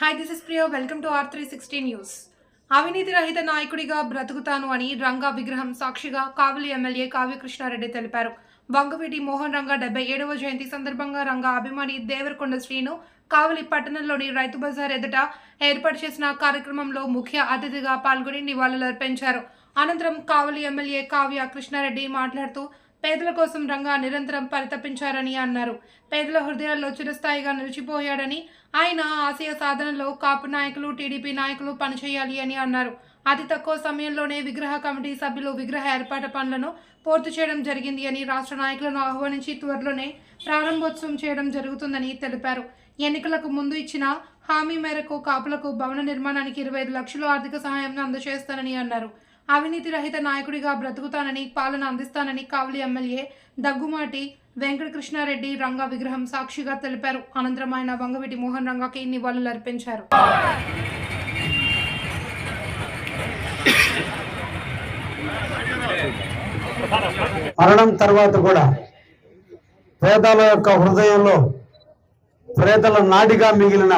Hi this is Priyo welcome to R three sixty news అవినీతి రహిత నాయకుడిగా బ్రతుకుతాను అని రంగా విగ్రహం సాక్షిగా కావలి ఎమ్మెల్యే కావ్యకృష్ణారెడ్డి తెలిపారు. వంగవీటి మోహన్ రంగా డెబ్బై ఏడవ జయంతి సందర్భంగా రంగా అభిమాని దేవరకొండ శ్రీను కావలి పట్టణంలోని రైతు బజార్ ఎదుట ఏర్పాటు చేసిన కార్యక్రమంలో ముఖ్య అతిథిగా పాల్గొని నివాళులర్పించారు. అనంతరం కావలి ఎమ్మెల్యే కావ్య కృష్ణారెడ్డి మాట్లాడుతూ పేదల కోసం రంగా నిరంతరం పరితపించారని అన్నారు. పేదల హృదయాల్లో చిరస్థాయిగా నిలిచిపోయాడని ఆయన ఆశయ సాధనలో కాపు నాయకులు టీడీపీ నాయకులు పనిచేయాలి అని అన్నారు. అతి తక్కువ సమయంలోనే విగ్రహ కమిటీ సభ్యులు విగ్రహ ఏర్పాటు పనులను పూర్తి చేయడం జరిగింది అని రాష్ట్ర నాయకులను ఆహ్వానించి త్వరలోనే ప్రారంభోత్సవం చేయడం జరుగుతుందని తెలిపారు. ఎన్నికలకు ముందు ఇచ్చిన హామీ మేరకు కాపులకు భవన నిర్మాణానికి ఇరవై ఐదు లక్షలు ఆర్థిక సహాయం అందజేస్తానని అన్నారు. అవినీతి రహిత నాయకుడిగా బ్రతుకుతానని పాలన అందిస్తానని కావలి ఎమ్మెల్యే దగ్గుమాటి వెంకటకృష్ణారెడ్డి రంగా విగ్రహం సాక్షిగా తెలిపారు. అనంతరం ఆయన వంగవీటి మోహన్ రంగాకి నివాళులర్పించారు మరణం తర్వాత కూడా పేదల యొక్క హృదయంలో పేదల నాడిగా మిగిలిన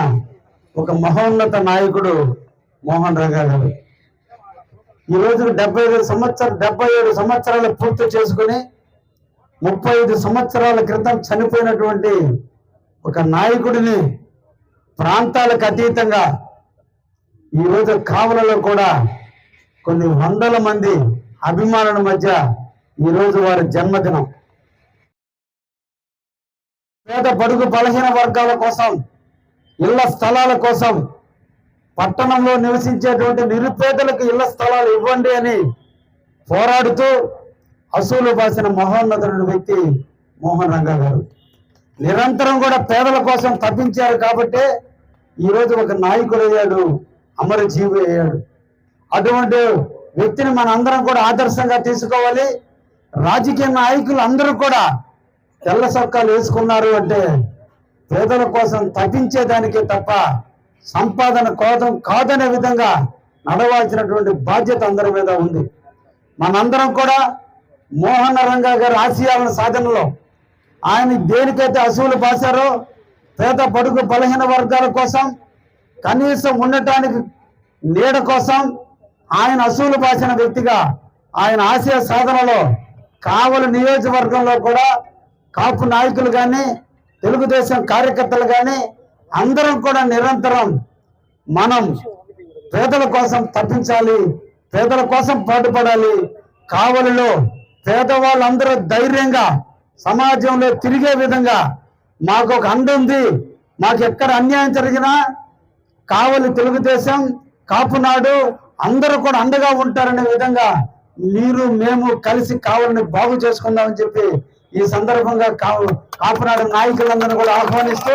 ఒక మహోన్నత నాయకుడు మోహన్ రంగా గారు ఈ రోజు డెబ్బై ఐదు సంవత్సరం డెబ్బై ఏడు సంవత్సరాలు పూర్తి చేసుకుని ముప్పై ఐదు సంవత్సరాల క్రితం చనిపోయినటువంటి ఒక నాయకుడిని ప్రాంతాలకు అతీతంగా ఈరోజు కావలలో కూడా కొన్ని వందల మంది అభిమానుల మధ్య ఈరోజు వారి జన్మదినం. పేద బడుగు బలహీన వర్గాల కోసం ఇళ్ళ స్థలాల కోసం పట్టణంలో నివసించేటువంటి నిరుపేదలకు ఇళ్ళ స్థలాలు ఇవ్వండి అని పోరాడుతూ అసూలు బాసిన మహోన్నతుడు వ్యక్తి మోహన్ రంగా గారు. నిరంతరం కూడా పేదల కోసం తప్పించారు కాబట్టి ఈరోజు ఒక నాయకుడు అయ్యాడు అమరజీవి అయ్యాడు. అటువంటి వ్యక్తిని మన అందరం కూడా ఆదర్శంగా తీసుకోవాలి. రాజకీయ నాయకులు అందరూ కూడా తెల్ల సొక్కాలు వేసుకున్నారు అంటే పేదల కోసం తప్పించేదానికే తప్ప సంపాదన కోసం కాదనే విధంగా నడవాల్సినటువంటి బాధ్యత అందరి మీద ఉంది. మనందరం కూడా మోహన రంగా గారి ఆశయాలను సాధనలో ఆయన దేనికైతే అసూలు పాశారో పేద పడుగు బలహీన వర్గాల కోసం కనీసం ఉండటానికి నీడ కోసం ఆయన అసూలు పాసిన వ్యక్తిగా ఆయన ఆశయ సాధనలో కావలి నియోజకవర్గంలో కూడా కాపు నాయకులు కానీ తెలుగుదేశం కార్యకర్తలు కానీ అందరం కూడా నిరంతరం మనం పేదల కోసం తప్పించాలి పేదల కోసం పాటుపడాలి. కావలిలో పేదవాళ్ళందరూ ధైర్యంగా సమాజంలో తిరిగే విధంగా మాకు ఒక అండ ఉంది. మాకు ఎక్కడ అన్యాయం జరిగినా కావలి తెలుగుదేశం కాపునాడు అందరూ కూడా అండగా ఉంటారనే విధంగా మీరు మేము కలిసి కావాలని బాగు చేసుకుందామని చెప్పి ఈ సందర్భంగా కావు కాపునాడు నాయకులందరూ కూడా ఆహ్వానిస్తూ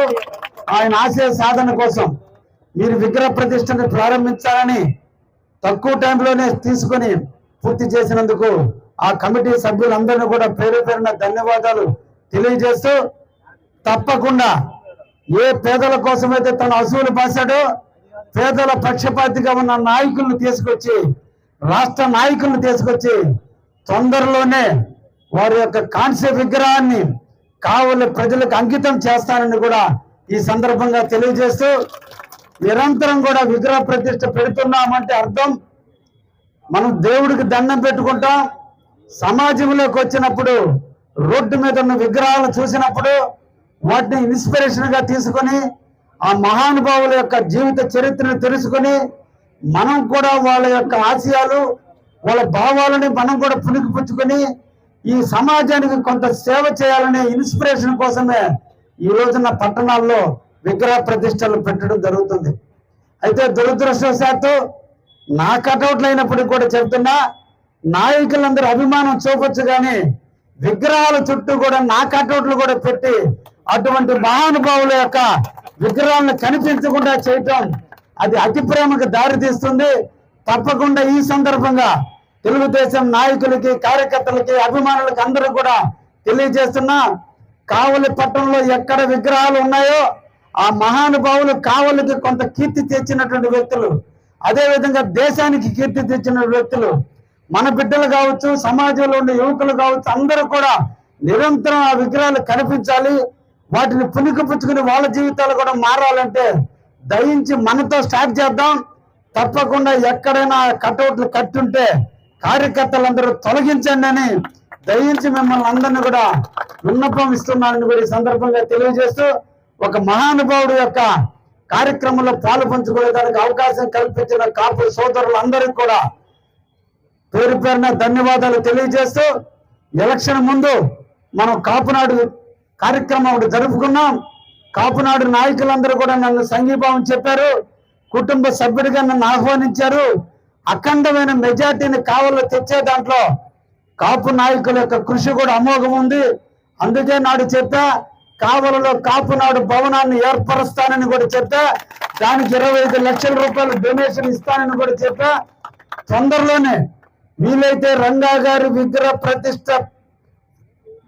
ఆయన ఆశయ సాధన కోసం మీరు విగ్రహ ప్రతిష్టను ప్రారంభించాలని తక్కువ టైంలోనే తీసుకొని పూర్తి చేసినందుకు ఆ కమిటీ సభ్యులందరినీ కూడా పేరు పేరున ధన్యవాదాలు తెలియజేస్తూ తప్పకుండా ఏ పేదల కోసమైతే తన అసూలు పాశాడో పేదల పక్షపాతిగా ఉన్న నాయకులను తీసుకొచ్చి రాష్ట్ర నాయకులను తీసుకొచ్చి తొందరలోనే వారి యొక్క కాంస్య విగ్రహాన్ని కావలి ప్రజలకు అంకితం చేస్తానని కూడా ఈ సందర్భంగా తెలియజేస్తూ నిరంతరం కూడా విగ్రహ ప్రతిష్ట పెడుతున్నామంటే అర్థం మనం దేవుడికి దండం పెట్టుకుంటాం సమాజంలోకి వచ్చినప్పుడు రోడ్డు మీద ఉన్న విగ్రహాలు చూసినప్పుడు వాటిని ఇన్స్పిరేషన్గా తీసుకొని ఆ మహానుభావుల యొక్క జీవిత చరిత్రను తెలుసుకొని మనం కూడా వాళ్ళ యొక్క ఆశయాలు వాళ్ళ భావాలని మనం కూడా పుణికిపుచ్చుకొని ఈ సమాజానికి కొంత సేవ చేయాలనే ఇన్స్పిరేషన్ కోసమే ఈ రోజున పట్టణాల్లో విగ్రహ ప్రతిష్టలు పెట్టడం జరుగుతుంది. అయితే దురదృష్టవశాత్తు నా కటౌట్లు అయినప్పటికీ కూడా చెప్తున్నా నాయకులందరూ అభిమానం చూపొచ్చు కానీ విగ్రహాల చుట్టూ కూడా నా కటౌట్లు కూడా పెట్టి అటువంటి మహానుభావుల యొక్క విగ్రహాలను కనిపించకుండా చేయటం అది అతి ప్రేమకు దారి తీస్తుంది. తప్పకుండా ఈ సందర్భంగా తెలుగుదేశం నాయకులకి కార్యకర్తలకి అభిమానులకి అందరూ కూడా తెలియజేస్తున్నా కావలి పట్టణంలో ఎక్కడ విగ్రహాలు ఉన్నాయో ఆ మహానుభావులు కావలికి కొంత కీర్తి తెచ్చినటువంటి వ్యక్తులు. అదే విధంగా దేశానికి కీర్తి తెచ్చిన వ్యక్తులు. మన బిడ్డలు కావచ్చు సమాజంలో ఉండే యువకులు కావచ్చు అందరూ కూడా నిరంతరం ఆ విగ్రహాలు కనిపించాలి. వాటిని పుణికిపుచ్చుకుని వాళ్ళ జీవితాలు కూడా మారాలంటే దయించి మనతో స్టార్ట్ చేద్దాం. తప్పకుండా ఎక్కడైనా కట్అవుట్లు కట్టుంటే కార్యకర్తలందరూ తొలగించండి అని దయించి మిమ్మల్ని అందరిని కూడా విన్నపం ఇస్తున్నానని కూడా ఈ సందర్భంగా తెలియజేస్తూ ఒక మహానుభావుడు యొక్క కార్యక్రమంలో పాలు పంచుకోవడానికి అవకాశం కల్పించిన కాపు సోదరులందరికీ కూడా పేరు పేరున ధన్యవాదాలు తెలియజేస్తూ ఎలక్షన్ ముందు మనం కాపునాడు కార్యక్రమం ఒకటి జరుపుకున్నాం. కాపునాడు నాయకులందరూ కూడా నన్ను సంఘీభావం చెప్పారు. కుటుంబ సభ్యుడిగా నన్ను ఆహ్వానించారు. అఖండమైన మెజార్టీని కావాలో తెచ్చే దాంట్లో కాపు నాయకుల యొక్క కృషి కూడా అమోఘం ఉంది. అందుకే నాడు చెప్తా కావలలో కాపునాడు భవనాన్ని ఏర్పరుస్తానని కూడా చెప్తా దానికి ఇరవై ఐదు లక్షల రూపాయలు డొనేషన్ ఇస్తానని కూడా చెప్పా. తొందరలోనే వీలైతే రంగా గారి విగ్రహ ప్రతిష్ట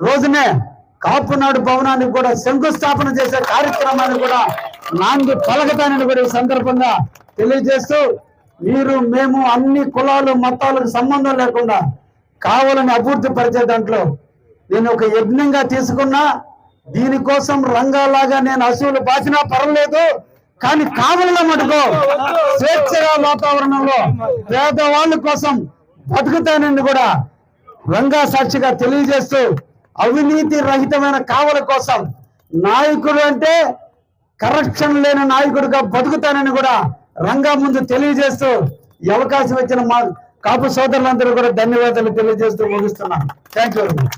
రోజునే కాపునాడు భవనానికి కూడా శంకుస్థాపన చేసే కార్యక్రమాన్ని కూడా నాంది పలకతానని కూడా ఈ సందర్భంగా తెలియజేస్తూ మీరు మేము అన్ని కులాలు మతాలకు సంబంధం లేకుండా కావాలని అభివృద్ధి పరిచే దాంట్లో నేను ఒక యజ్ఞంగా తీసుకున్నా దీనికోసం రంగాలాగా నేను అసూలు బాసినా పర్వాలేదు కానీ కావలిలో మటుకో స్వేచ్ఛగా వాతావరణంలో పేదవాళ్ళ కోసం బతుకుతానని కూడా రంగా సాక్షిగా తెలియజేస్తూ అవినీతి రహితమైన కావల కోసం నాయకుడు అంటే కరప్షన్ లేని నాయకుడిగా బతుకుతానని కూడా రంగా ముందు తెలియజేస్తూ ఈ అవకాశం ఇచ్చిన మా కాపు సోదరులందరూ కూడా ధన్యవాదాలు తెలియజేస్తూ ముగిస్తున్నాను. Thank you very much